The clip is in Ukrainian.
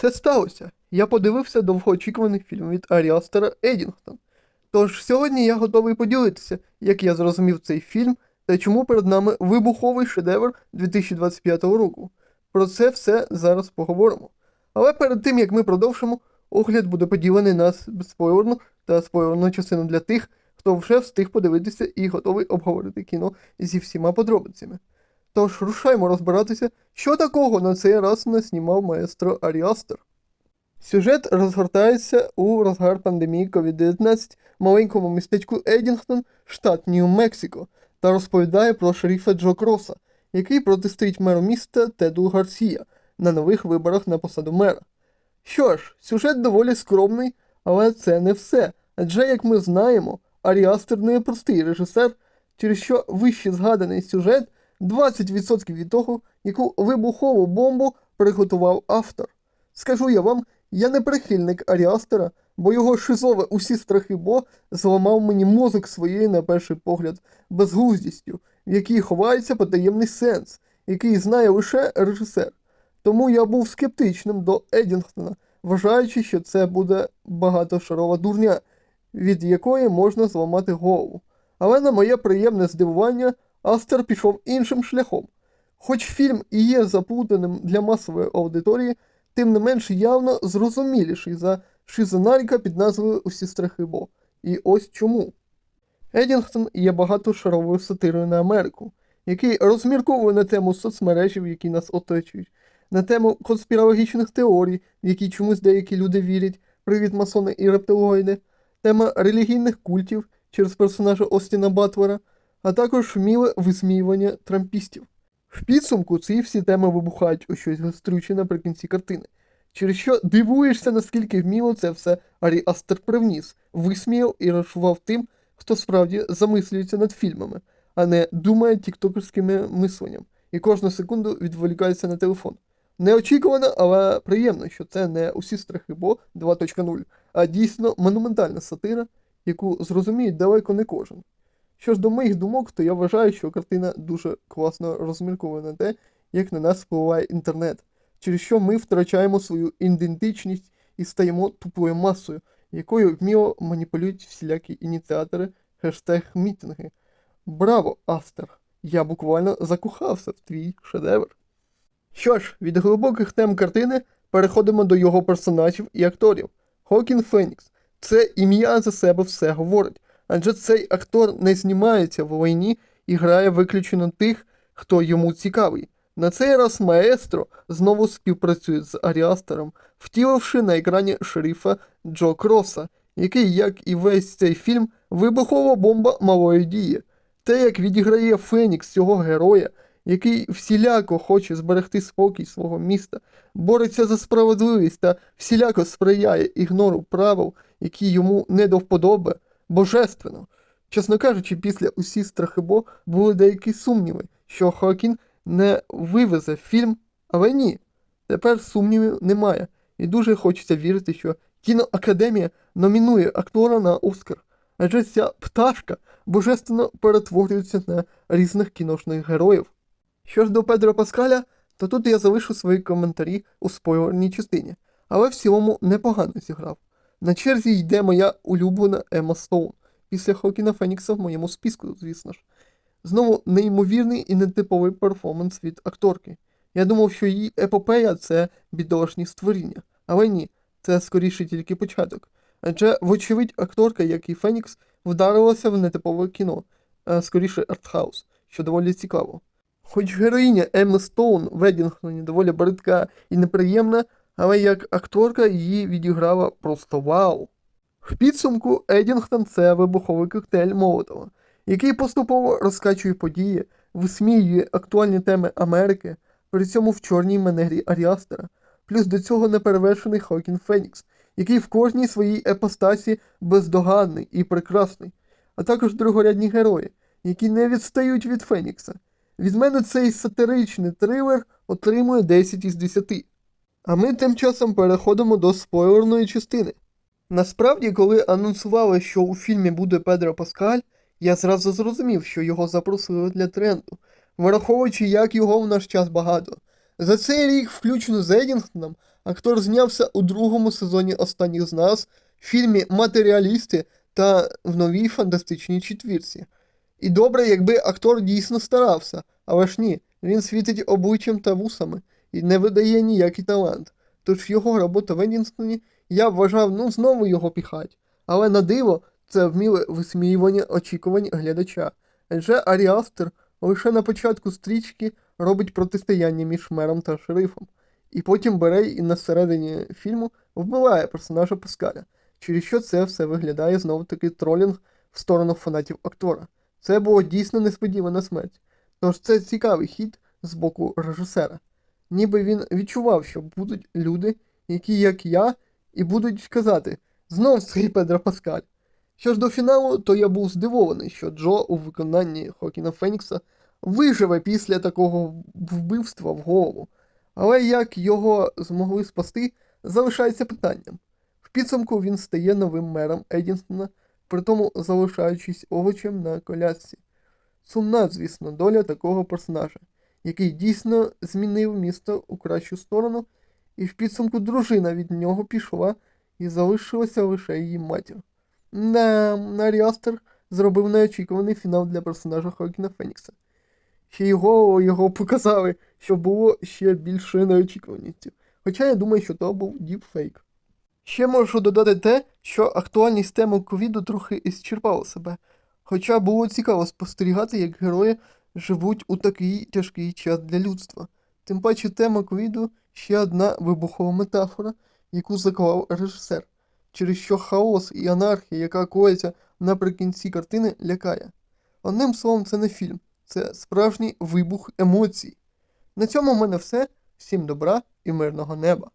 Це сталося. Я подивився довгоочікуваний фільм від Аріастера Едінгтон. Тож сьогодні я готовий поділитися, як я зрозумів цей фільм та чому перед нами вибуховий шедевр 2025 року. Про це все зараз поговоримо. Але перед тим як ми продовжимо, огляд буде поділений на безспойлерну та спойлерну частину для тих, хто вже встиг подивитися і готовий обговорити кіно зі всіма подробицями. Тож рушаймо розбиратися, що такого на цей раз наснімав маестро Аріастер. Сюжет розгортається у розгар пандемії COVID-19 в маленькому містечку Едінгтон, штат Нью-Мексико, та розповідає про шерифа Джо Кроса, який протистоїть меру міста Теду Гарсія на нових виборах на посаду мера. Що ж, сюжет доволі скромний, але це не все. Адже, як ми знаємо, Аріастер не простий режисер, через що вище згаданий сюжет 20% від того, яку вибухову бомбу приготував автор. Скажу я вам, я не прихильник Аріастера, бо його шизове усі страхи бо зламав мені мозок своєю, на перший погляд, безглуздістю, в якій ховається потаємний сенс, який знає лише режисер. Тому я був скептичним до Едінгтона, вважаючи, що це буде багатошарова дурня, від якої можна зламати голову. Але на моє приємне здивування, Астер пішов іншим шляхом. Хоч фільм і є заплутаним для масової аудиторії, тим не менш явно зрозуміліший за шизонаріка під назвою Усі страхи Бо. І ось чому. Едінгтон є багатошаровою сатирою на Америку, який розмірковує на тему соцмережів, які нас оточують, на тему конспірологічних теорій, в які чомусь деякі люди вірять, привіт масони і рептилоїди, тема релігійних культів через персонажа Остіна Батлера, а також вміле висміювання трампістів. В підсумку ці всі теми вибухають у щось гострюче наприкінці картини, через що дивуєшся, наскільки вміло це все Арі Астер привніс, висміяв і розшував тим, хто справді замислюється над фільмами, а не думає тіктокерськими мисленням і кожну секунду відволікається на телефон. Неочікувано, але приємно, що це не усі страхи Бо 2.0, а дійсно монументальна сатира, яку зрозуміє далеко не кожен. Що ж до моїх думок, то я вважаю, що картина дуже класно розмірковує на те, як на нас впливає інтернет, через що ми втрачаємо свою ідентичність і стаємо тупою масою, якою вміло маніпулюють всілякі ініціатори хештег мітинги. Браво, Астер! Я буквально закохався в твій шедевр. Що ж, від глибоких тем картини переходимо до його персонажів і акторів. Хокін Фенікс. Це ім'я за себе все говорить, адже цей актор не знімається в війні і грає виключно тих, хто йому цікавий. На цей раз маестро знову співпрацює з Аріастером, втіливши на екрані шерифа Джо Кроса, який, як і весь цей фільм, вибухова бомба малої дії. Те, як відіграє Фенікс цього героя, який всіляко хоче зберегти спокій свого міста, бореться за справедливість та всіляко сприяє ігнору правил, які йому не до вподоби, божественно. Чесно кажучи, після усі страхи Бо були деякі сумніви, що Хоакін не вивезе фільм, але ні. Тепер сумнівів немає, і дуже хочеться вірити, що кіноакадемія номінує актора на Оскар, адже ця пташка божественно перетворюється на різних кіношних героїв. Що ж до Педро Паскаля, то тут я залишу свої коментарі у спойлерній частині, але в цілому непогано зіграв. На черзі йде моя улюблена Ема Стоун, після Хокіна Фенікса в моєму списку, звісно ж. Знову неймовірний і нетиповий перформанс від акторки. Я думав, що її епопея це бідолашні створіння, але ні, це скоріше тільки початок. Адже, вочевидь, акторка, як і Фенікс, вдарилася в нетипове кіно, а скоріше артхаус, що доволі цікаво. Хоч героїня Емми Стоун в Едінгтоні доволі бридка і неприємна, але як акторка її відіграла просто вау. В підсумку Едінгтон це вибуховий коктейль Молотова, який поступово розкачує події, висміює актуальні теми Америки, при цьому в чорній манері Аріастера, плюс до цього неперевершений Хокін Фенікс, який в кожній своїй епостасі бездоганний і прекрасний, а також другорядні герої, які не відстають від Фенікса. Від мене цей сатиричний трилер отримує 10 із 10. А ми тим часом переходимо до спойлерної частини. Насправді, коли анонсували, що у фільмі буде Педро Паскаль, я зразу зрозумів, що його запросили для тренду, враховуючи, як його в наш час багато. За цей рік, включно з Едінгтоном, Актор знявся у другому сезоні Останніх з нас, фільмі Матеріалісти та в новій фантастичній четвірці. І добре, якби актор дійсно старався, але ж ні, він світить обличчям та вусами і не видає ніякий талант. Тож його робота в Едінстоні я вважав, ну знову його піхать. Але на диво, це вміле висміювання очікувань глядача. Адже Арі Астер лише на початку стрічки робить протистояння між мером та шерифом, і потім бере і на середині фільму вбиває персонажа Паскаля, через що це все виглядає знову таки тролінг в сторону фанатів актора. Це було дійсно несподівана смерть. Тож це цікавий хід з боку режисера. Ніби він відчував, що будуть люди, які, як я, і будуть казати знов цей Педро Паскаль. Що ж до фіналу, то я був здивований, що Джо у виконанні Хокіна Фенікса виживе після такого вбивства в голову. Але як його змогли спасти, залишається питанням. В підсумку він стає новим мером Едінстона, притому залишаючись овочем на колясці. Сумна, звісно, доля такого персонажа, який дійсно змінив місто у кращу сторону, і в підсумку дружина від нього пішла і залишилася лише її матір. Арі Астер зробив неочікуваний фінал для персонажа Хокіна Фенікса. Ще його, його показали, що було ще більшою неочікуваністю. Хоча я думаю, що то був діпфейк. Ще можу додати те, що актуальність теми ковіду трохи ісчерпала себе. Хоча було цікаво спостерігати, як герої живуть у такий тяжкий час для людства. Тим паче тема ковіду ще одна вибухова метафора, яку заклав режисер, через що хаос і анархія, яка коїться наприкінці картини, лякає. Одним словом, це не фільм, це справжній вибух емоцій. На цьому в мене все. Всім добра і мирного неба.